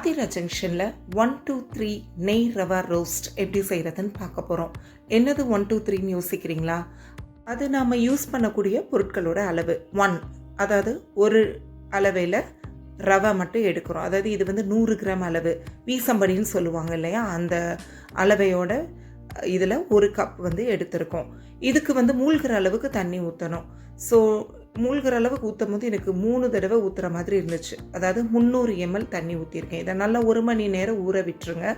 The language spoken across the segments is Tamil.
ஆதிரா ஜங்ஷனில் ஒன் டூ த்ரீ நெய் ரவா ரோஸ்ட் எப்படி செய்கிறதுன்னு பார்க்க போகிறோம் என்னது ஒன் டூ த்ரீன்னு யோசிக்கிறீங்களா? அது நாம் யூஸ் பண்ணக்கூடிய பொருட்களோட அளவு. ஒன் அதாவது ஒரு அளவையில் ரவை மட்டும் எடுக்கிறோம். அதாவது இது வந்து நூறு கிராம் அளவு. வீசம்படின்னு சொல்லுவாங்க இல்லையா? அந்த அளவையோட இதில் ஒரு கப் வந்து எடுத்திருக்கோம். இதுக்கு வந்து மூழ்கிற அளவுக்கு தண்ணி ஊற்றணும் ஸோ மூழ்கிற அளவுக்கு ஊற்றும் போது எனக்கு மூணு தடவை ஊற்றுற மாதிரி இருந்துச்சு. அதாவது முந்நூறு எம்எல் தண்ணி ஊற்றிருக்கேன் இதை நல்லா ஒரு மணி நேரம் ஊற விட்டுருங்க.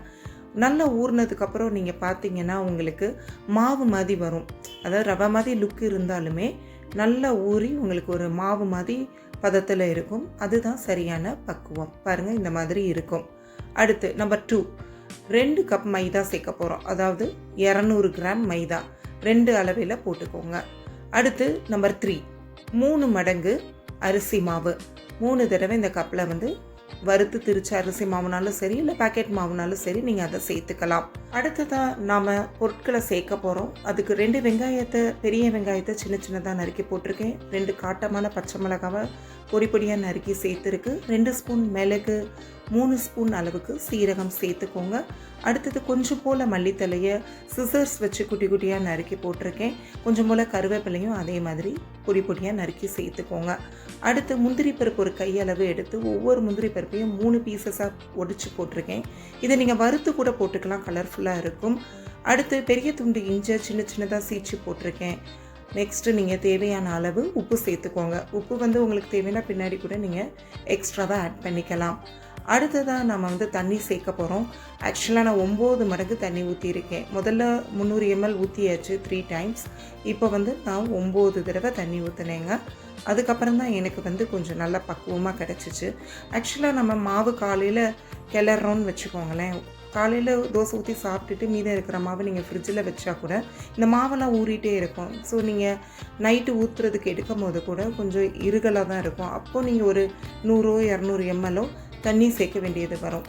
நல்லா ஊறினதுக்கப்புறம் நீங்கள் பார்த்தீங்கன்னா உங்களுக்கு மாவு மாதிரி வரும். அதாவது ரவை மாதிரி லுக் இருந்தாலுமே நல்லா ஊறி உங்களுக்கு ஒரு மாவு மாதிரி பதத்தில் இருக்கும். அதுதான் சரியான பக்குவம். பாருங்கள் இந்த மாதிரி இருக்கும். அடுத்து நம்பர் டூ ரெண்டு கப் மைதா சேர்க்க போகிறோம் அதாவது இரநூறு கிராம் மைதா. ரெண்டு அளவில் போட்டுக்கோங்க. அடுத்து நம்பர் த்ரீ மூணு மடங்கு அரிசி மாவு. மூணு தடவை இந்த கப்பில் வந்து வறுத்து திரிச்ச அரிசி மாவுனாலும் சரி இல்லை பேக்கெட் மாவுனாலும் சரி நீங்கள் அதை சேர்த்துக்கலாம். அடுத்ததாக நாம் பொருட்களை சேர்க்க போகிறோம் அதுக்கு ரெண்டு வெங்காயத்தை பெரிய வெங்காயத்தை சின்ன சின்னதாக நறுக்கி போட்டிருக்கேன். ரெண்டு காட்டமான பச்சை மிளகாவை பொடி பொடியாக நறுக்கி சேர்த்துருக்கு. ரெண்டு ஸ்பூன் மிளகு மூணு ஸ்பூன் அளவுக்கு சீரகம் சேர்த்துக்கோங்க. அடுத்தது கொஞ்சம் போல் மல்லித்தலையை சிசர்ஸ் வச்சு குட்டி குட்டியாக நறுக்கி போட்டிருக்கேன். கொஞ்சம் போல் கருவேப்பிலையும் அதே மாதிரி பொடி பொடியாக நறுக்கி சேர்த்துக்கோங்க. அடுத்து முந்திரி பருப்பு ஒரு கையளவு எடுத்து ஒவ்வொரு முந்திரி பருப்பையும் மூணு பீசஸாக ஒடிச்சு போட்டிருக்கேன். இதை நீங்கள் வறுத்து கூட போட்டுக்கலாம் கலர்ஃபுல்லாக இருக்கும். அடுத்து பெரிய துண்டு இஞ்சை சின்ன சின்னதாக சீச்சு போட்டிருக்கேன். நெக்ஸ்ட்டு நீங்கள் தேவையான அளவு உப்பு சேர்த்துக்கோங்க. உப்பு வந்து உங்களுக்கு தேவையான பின்னாடி கூட நீங்கள் எக்ஸ்ட்ராவாக ஆட் பண்ணிக்கலாம். அடுத்ததாக நம்ம வந்து தண்ணி சேர்க்க போகிறோம் ஆக்சுவலாக நான் ஒம்பது மடங்கு தண்ணி ஊற்றியிருக்கேன் முதல்ல முந்நூறு எம்எல் ஊற்றியாச்சு த்ரீ டைம்ஸ் இப்போ வந்து நான் ஒம்பது தடவை தண்ணி ஊற்றினேங்க அதுக்கப்புறம் தான் எனக்கு வந்து கொஞ்சம் நல்லா பக்குவமாக கிடச்சிச்சு. ஆக்சுவலாக நம்ம மாவு காலையில் கிளறோன்னு வச்சுக்கோங்களேன். காலையில் தோசை ஊற்றி சாப்பிட்டுட்டு மீதம் இருக்கிற மாவு நீங்கள் ஃப்ரிட்ஜில் வச்சா கூட இந்த மாவெல்லாம் ஊறிட்டே இருக்கும். ஸோ நீங்கள் நைட்டு ஊற்றுறதுக்கு எடுக்கும் போது கூட கொஞ்சம் இருகலாக தான் இருக்கும். அப்போது நீங்கள் ஒரு நூறோ இரநூறு எம்எல்ஓ தண்ணி சேர்க்க வேண்டியது வரும்.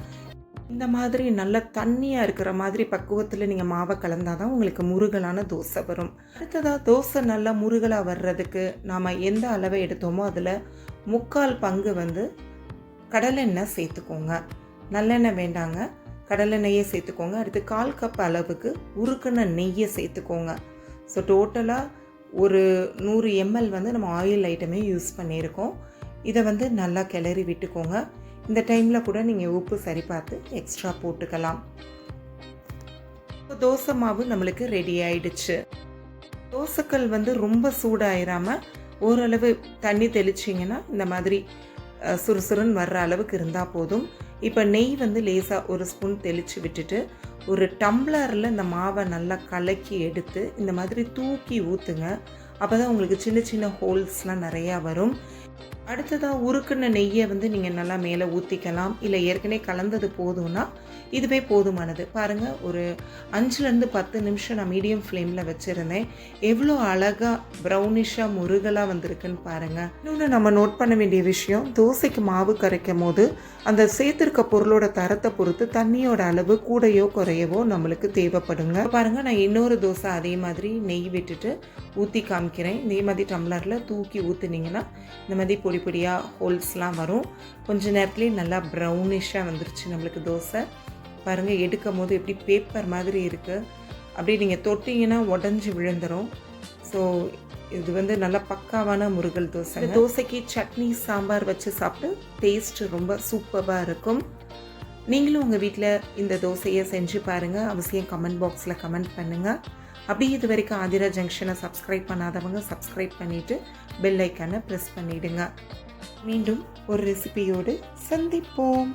இந்த மாதிரி நல்ல தண்ணியாக இருக்கிற மாதிரி பக்குவத்தில் நீங்கள் மாவை கலந்தால் தான் உங்களுக்கு முருகலான தோசை வரும். அடுத்ததாக தோசை நல்லா முருகலாக வர்றதுக்கு நாம் எந்த அளவை எடுத்தோமோ அதில் முக்கால் பங்கு வந்து கடலெண்ணெய் சேர்த்துக்கோங்க. நல்லெண்ணெய் வேண்டாங்க. கடலெண்ணெயே சேர்த்துக்கோங்க. அடுத்து கால் கப் அளவுக்கு உருக்குன நெய்யை சேர்த்துக்கோங்க. ஸோ டோட்டலாக ஒரு நூறு எம்எல் வந்து நம்ம ஆயில் ஐட்டமே யூஸ் பண்ணியிருக்கோம். இதை வந்து நல்லா கிளறி விட்டுக்கோங்க. இந்த டைமில் கூட நீங்கள் உப்பு சரி பார்த்து எக்ஸ்ட்ரா போட்டுக்கலாம். இப்போ தோசை மாவு நம்மளுக்கு ரெடி ஆயிடுச்சு. தோசைக்கல் வந்து ரொம்ப சூடாயிராமல் ஓரளவு தண்ணி தெளிச்சிங்கன்னா இந்த மாதிரி சுறுசுறுன்னு வர்ற அளவுக்கு இருந்தால் போதும். இப்போ நெய் வந்து லேசாக ஒரு ஸ்பூன் தெளித்து விட்டுட்டு ஒரு டம்ளரில் இந்த மாவை நல்லா கலக்கி எடுத்து இந்த மாதிரி தூக்கி ஊற்றுங்க அப்போ தான் உங்களுக்கு சின்ன சின்ன ஹோல்ஸ்லாம் நிறையா வரும். அடுத்ததாக உருக்குன நெய்யை வந்து நீங்கள் நல்லா மேலே ஊற்றிக்கலாம் இல்லை ஏற்கனவே கலந்தது போதும்னா இதுவே போதுமானது. பாருங்கள் ஒரு அஞ்சுலேருந்து பத்து நிமிஷம் நான் மீடியம் ஃப்ளேமில் வச்சுருந்தேன். எவ்வளோ அழகாக ப்ரௌனிஷாக முருகலாக வந்திருக்குன்னு பாருங்கள் இன்னொன்று நம்ம நோட் பண்ண வேண்டிய விஷயம் தோசைக்கு மாவு கரைக்கும் போது அந்த சேர்த்துருக்க பொருளோட தரத்தை பொறுத்து தண்ணியோட அளவு கூடையோ குறையவோ நம்மளுக்கு தேவைப்படுங்க. பாருங்கள் நான் இன்னொரு தோசை அதே மாதிரி நெய் விட்டுட்டு ஊற்றி காமிக்கிறேன். இதே மாதிரி டம்ளரில் தூக்கி ஊற்றுனீங்கன்னா இந்த மாதிரி பொடி பொடியாக ஹோல்ஸ்லாம் வரும். கொஞ்ச நேரத்துலேயே நல்லா ப்ரௌனிஷாக வந்துருச்சு நம்மளுக்கு தோசை. பாருங்கள் எடுக்கும் போது எப்படி பேப்பர் மாதிரி இருக்குது அப்படியே நீங்கள் தொட்டிங்கன்னா உடஞ்சி விழுந்துடும் ஸோ இது வந்து நல்லா பக்காவான முருகல் தோசை தோசைக்கு சட்னி சாம்பார் வச்சு சாப்பிட்டு டேஸ்ட் ரொம்ப சூப்பராக இருக்கும். நீங்களும் உங்கள் வீட்டில் இந்த தோசையை செஞ்சு பாருங்கள் அவசியம் கமெண்ட் பாக்ஸில் கமெண்ட் பண்ணுங்கள் அப்படி இது வரைக்கும் ஆதிரா ஜங்ஷனை சப்ஸ்கிரைப் பண்ணாதவங்க சப்ஸ்கிரைப் பண்ணிவிட்டு பெல் ஐக்கானை ப்ரெஸ் பண்ணிவிடுங்க மீண்டும் ஒரு ரெசிபியோடு சந்திப்போம்.